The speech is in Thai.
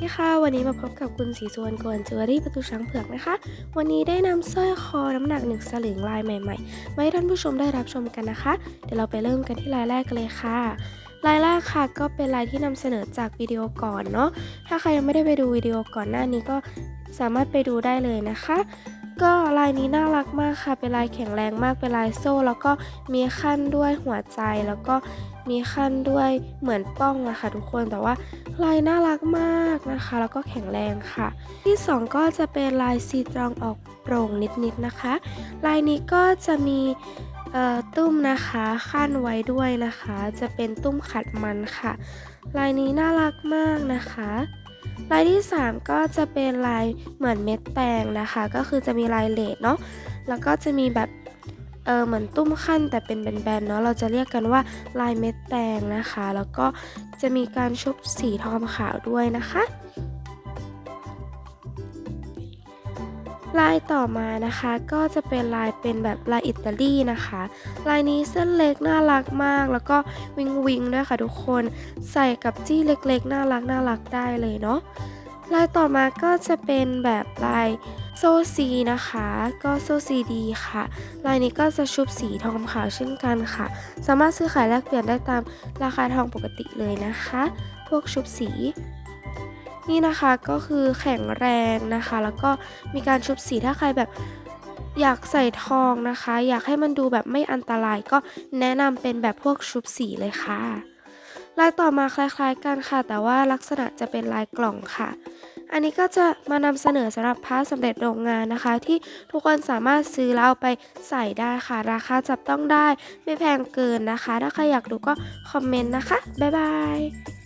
ดีค่ะวันนี้มาพบกับคุณสีสวนกวนจิวเวลรี่ประตูช้างเผือกนะคะ วันนี้ได้นำสร้อยคอน้ำหนักหนึ่งสลึงลายใหม่ๆมาให้ท่านผู้ชมได้รับชมกันนะคะ เดี๋ยวเราไปเริ่มกันที่ลายแรกกันเลยค่ะ ลายแรกค่ะก็เป็นลายที่นำเสนอจากวิดีโอก่อนเนาะถ้าใครยังไม่ได้ไปดูวิดีโอก่อนหน้านี้ก็สามารถไปดูได้เลยนะคะ ก็ลายนี้น่ารักมากค่ะ เป็นลายแข็งแรงมาก เป็นลายโซ่ แล้วก็มีขั้นด้วยหัวใจ แล้วก็มีขั้นด้วยเหมือนป้องอะค่ะทุกคน แต่ว่าลายน่ารักมากนะคะ แล้วก็แข็งแรงค่ะ ที่สองก็จะเป็นลายซีตรองออกโปร่งนิดๆนะคะ ลายนี้ก็จะมีตุ้มนะคะขั้นไว้ด้วยนะคะ จะเป็นตุ้มขัดมันค่ะ ลายนี้น่ารักมากนะคะ ลายที่ 3 ก็จะเป็นลายเหมือนเม็ดแตงนะคะ ก็คือจะมีลายเลดเนาะแล้วก็จะมีแบบเออเหมือนตุ้มขั้นแต่เป็นแบนๆเนาะเราจะเรียกกันว่าลายเม็ดแตงนะคะ แล้วก็จะมีการชุบสีทองขาวด้วยนะคะ ลายต่อมานะคะก็จะเป็นลายเป็นแบบลายอิตาลีนะคะ ลายนี้เส้นเล็กน่ารักมาก แล้วก็วิงวิงด้วยค่ะทุกคนใส่กับจี้เล็กๆ น่ารักน่ารักได้เลยเนาะลายต่อมาก็จะเป็นแบบลายโซซีนะคะ ก็โซซีดีค่ะ ลายนี้ก็จะชุบสีทองขาวเช่นกันค่ะ สามารถซื้อขายแลกเปลี่ยนได้ตามราคาทองปกติเลยนะคะ พวกชุบสี นี่นะคะก็คือแข็งแรงนะคะ แล้วก็มีการชุบสีถ้าใครแบบอยากใส่ทองนะคะ อยากให้มันดูแบบไม่อันตรายก็แนะนำเป็นแบบพวกชุบสีเลยค่ะลายต่อมาคล้ายๆกันค่ะ แต่ว่าลักษณะจะเป็นลายกล่องค่ะ อันนี้ก็จะมานำเสนอสำหรับผ้าสำเร็จโรงงานนะคะ ที่ทุกคนสามารถซื้อแล้วเอาไปใส่ได้ค่ะ ราคาจับต้องได้ไม่แพงเกินนะคะ ถ้าใครอยากดูก็คอมเมนต์นะคะ บ๊ายบาย